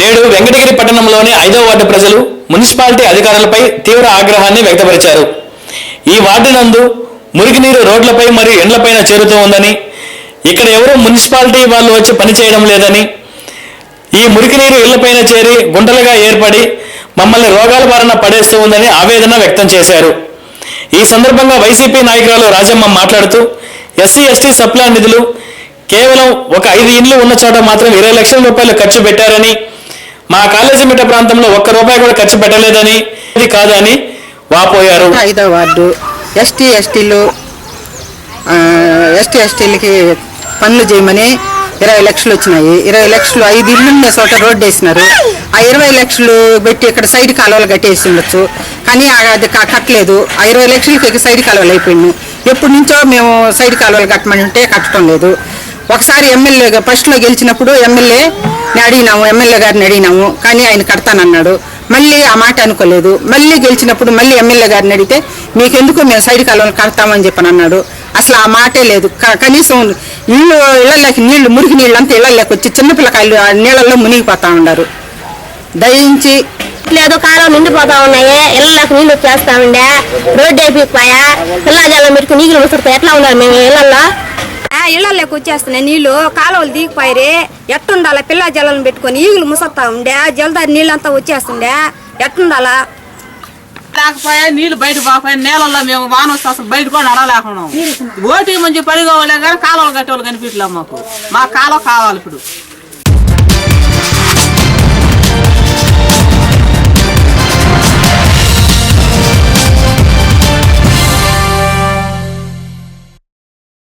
నేడు వెంకటగిరి పట్టణంలోని ఐదో వార్డు ప్రజలు మున్సిపాలిటీ అధికారులపై తీవ్ర ఆగ్రహాన్ని వ్యక్తపరిచారు. ఈ వార్డు నందు మురికినీరు రోడ్లపై మరియు ఎండ్లపైన చేరుతూ ఉందని ఇక్కడ ఎవరూ మున్సిపాలిటీ వాళ్ళు వచ్చి పనిచేయడం లేదని ఈ మురికినీరు ఇళ్ళపైన చేరి గుంటలుగా ఏర్పడి మమ్మల్ని రోగాల బారిన పడేస్తూ ఉందని ఆవేదన వ్యక్తం చేశారు. ఈ సందర్భంగా వైసీపీ నాయకురాలు రాజమ్మ మాట్లాడుతూ ఎస్సీ ఎస్టీ సప్లా నిధులు కేవలం ఒక ఐదు ఇండ్లు ఉన్న చోట మాత్రం ఇరవై లక్షల రూపాయలు ఖర్చు పెట్టారని మా కాలేజీ మిట్ట ప్రాంతంలో ఒక్క రూపాయి కూడా ఖర్చు పెట్టలేదని ఇది కాదని వాపోయారు. ఐదో వార్డు ఎస్టీ ఎస్టీలు ఎస్టీ ఎస్టీలకి పనులు చేయమని ఇరవై లక్షలు వచ్చినాయి. ఇరవై లక్షలు ఐదు ఇల్లు ఉన్న చోట రోడ్డు వేసినారు. ఆ ఇరవై లక్షలు పెట్టి ఇక్కడ సైడ్ కాలువలు కట్టేసి ఉండొచ్చు. కానీ అది కట్టలేదు. ఆ ఇరవై లక్షలకి సైడ్ కాలువలు అయిపోయింది ఎప్పటి నుంచో మేము సైడ్ కాలువలు కట్టమని ఉంటే కట్టడం లేదు. ఒకసారి ఎమ్మెల్యేగా ఫస్ట్లో గెలిచినప్పుడు ఎమ్మెల్యే అడిగినాము ఎమ్మెల్యే గారిని అడిగినాము కానీ ఆయన కడతానన్నాడు. మళ్ళీ ఆ మాట అనుకోలేదు. మళ్ళీ గెలిచినప్పుడు మళ్ళీ ఎమ్మెల్యే గారిని అడిగితే మీకెందుకు మేము సైడ్ కాలువలు కడతామని చెప్పని అన్నాడు. అసలు ఆ మాటే లేదు. కనీసం ఇళ్ళు ఇళ్ళలోకి నీళ్ళు మురికి నీళ్ళు అంతా ఇళ్ళలోకి వచ్చి చిన్నపిల్లకాయలు ఆ నీళ్ళల్లో మునిగిపోతా ఉన్నారు దయించి లేదు కాలం నిండిపోతా ఉన్నాయి. ఇళ్ళకి నీళ్ళు వచ్చేస్తా ఉండే. రోడ్డు అయిపోయిపోయా. పిల్ల జలం పెట్టుకుని నీళ్ళు ముసురుతాయి. ఎట్లా ఉన్నారు మేము ఇళ్ళల్లో? ఇళ్ళలోకి వచ్చేస్తున్నాయి నీళ్ళు కాలువలు దిగిపోయి ఎట్టుండాల పిల్ల జలం పెట్టుకొని ఈగులు ముసత్తా ఉండే. జలదారి నీళ్ళంతా వచ్చేస్తుండే. ఎట్టుండాలా? లేకపోయా నీళ్ళు బయట పోకపోయా నేలల్లో మేము వాన వస్తే అసలు బయట కూడా నడలేకున్నాం ఓటీ మంచి పడిగోవాలే కానీ కాలువలు కట్టేవాళ్ళు కనిపించలేము మాకు. మా కాలువ కావాలి ఇప్పుడు.